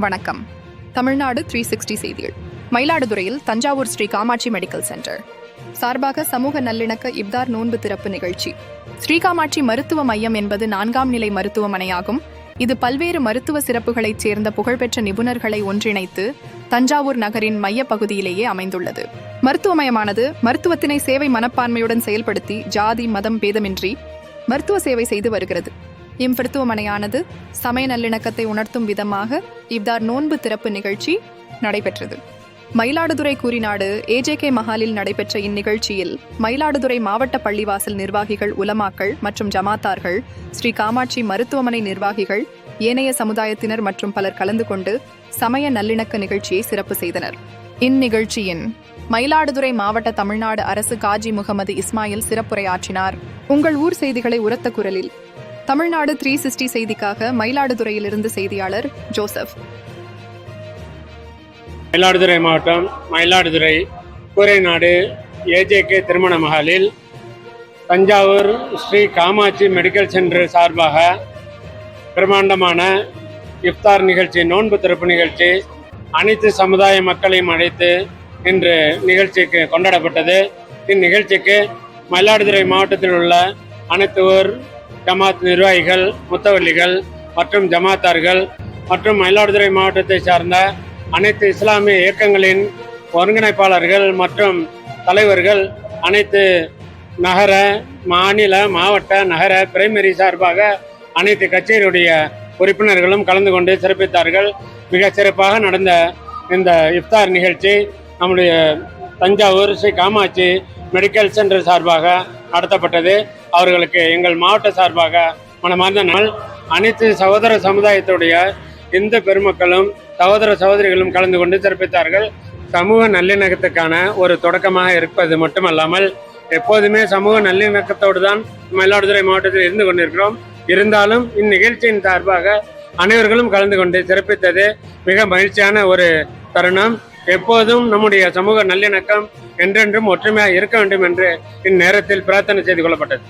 வணக்கம். Tamil Nadu three sixty செய்திகள். மயிலாடுதுறையில் தஞ்சாவூர் ஸ்ரீ காமாட்சி மெடிக்கல் சென்டர். சார்பாக சமூக நல்லிணக்க இப்தார் நோன்பு திறப்பு நிகழ்ச்சி. ஸ்ரீ காமாட்சி மருத்துவ மையம் என்பது நான்காம் நிலை மருத்துவமனையாகும். இது பல்வேறு மருத்துவ சிறப்புகளைச் சேர்ந்த புகழ்பெற்ற நிபுணர்களை ஒன்றிணைத்து தஞ்சாவூர் நகரின் மையப் பகுதியிலேயே அமைந்துள்ளது. மருத்துவமயமானது மருத்துவத்தினை சேவை மனப்பான்மையுடன் செயல்படுத்தி ஜாதி மதம் பேதமின்றி மருத்துவ சேவை செய்து வருகிறது. இம்மருத்துவமனையானது சமய நல்லிணக்கத்தை உணர்த்தும் விதமாக இவ்தார் நோன்பு திறப்பு நிகழ்ச்சி நடைபெற்றது. மயிலாடுதுறை கூறினாடு ஏஜேகே மஹாலில் நடைபெற்ற இந்நிகழ்ச்சியில் மயிலாடுதுறை மாவட்ட பள்ளிவாசல் நிர்வாகிகள் உலமாக்கள் மற்றும் ஜமாத்தார்கள் ஸ்ரீ காமாட்சி மருத்துவமனை நிர்வாகிகள் ஏனைய சமுதாயத்தினர் மற்றும் பலர் கலந்து கொண்டு சமய நல்லிணக்க நிகழ்ச்சியை சிறப்பு செய்தனர். இந்நிகழ்ச்சியின் மயிலாடுதுறை மாவட்ட தமிழ்நாடு அரசு காஜி முகமது இஸ்மாயில் சிறப்புரையாற்றினார். உங்கள் ஊர் செய்திகளை உரத்த குரலில் தமிழ்நாடு த்ரீ சிக்ஸ்டி செய்திக்காக மயிலாடுதுறையிலிருந்து செய்தியாளர் ஜோசப். மயிலாடுதுறை மாவட்டம் மயிலாடுதுறை கூரைநாடு ஏஜேகே திருமண மகாலில் தஞ்சாவூர் ஸ்ரீ காமாட்சி மெடிக்கல் சென்டர் சார்பாக பிரம்மாண்டமான இஃப்தார் நிகழ்ச்சி நோன்பு திறப்பு நிகழ்ச்சி அனைத்து சமுதாய மக்களையும் அழைத்து இன்று நிகழ்ச்சிக்கு கொண்டாடப்பட்டது. இந்நிகழ்ச்சிக்கு மயிலாடுதுறை மாவட்டத்தில் உள்ள அனைத்து ஊர் ஜமாத் நிர்வாகிகள் முத்தவல்லிகள் மற்றும் ஜமாத்தார்கள் மற்றும் மயிலாடுதுறை மாவட்டத்தை சார்ந்த அனைத்து இஸ்லாமிய இயக்கங்களின் ஒருங்கிணைப்பாளர்கள் மற்றும் தலைவர்கள் அனைத்து நகர மாநில மாவட்ட நகர பிரைமரி சார்பாக அனைத்து கட்சியினுடைய உறுப்பினர்களும் கலந்து கொண்டு சிறப்பித்தார்கள். மிக சிறப்பாக நடந்த இந்த இஃப்தார் நிகழ்ச்சி நம்முடைய தஞ்சாவூர் ஸ்ரீ காமாட்சி மெடிக்கல் சென்டர் சார்பாக நடத்தப்பட்டது. அவர்களுக்கு எங்கள் மாவட்ட சார்பாக மனமார்ந்த நாள் அனைத்து சகோதர சமுதாயத்துடைய இந்து பெருமக்களும் சகோதர சகோதரிகளும் கலந்து கொண்டு சிறப்பித்தார்கள். சமூக நல்லிணக்கத்துக்கான ஒரு தொடக்கமாக இருப்பது மட்டுமல்லாமல் எப்போதுமே சமூக நல்லிணக்கத்தோடு தான் மயிலாடுதுறை மாவட்டத்தில் இருந்து கொண்டிருக்கிறோம். இருந்தாலும் இந்நிகழ்ச்சியின் சார்பாக அனைவர்களும் கலந்து கொண்டு சிறப்பித்தது மிக மகிழ்ச்சியான ஒரு தருணம். எப்போதும் நம்முடைய சமூக நல்லிணக்கம் என்றென்றும் ஒற்றுமையாக இருக்க வேண்டும் என்று இந்நேரத்தில் பிரார்த்தனை செய்து கொள்ளப்பட்டது.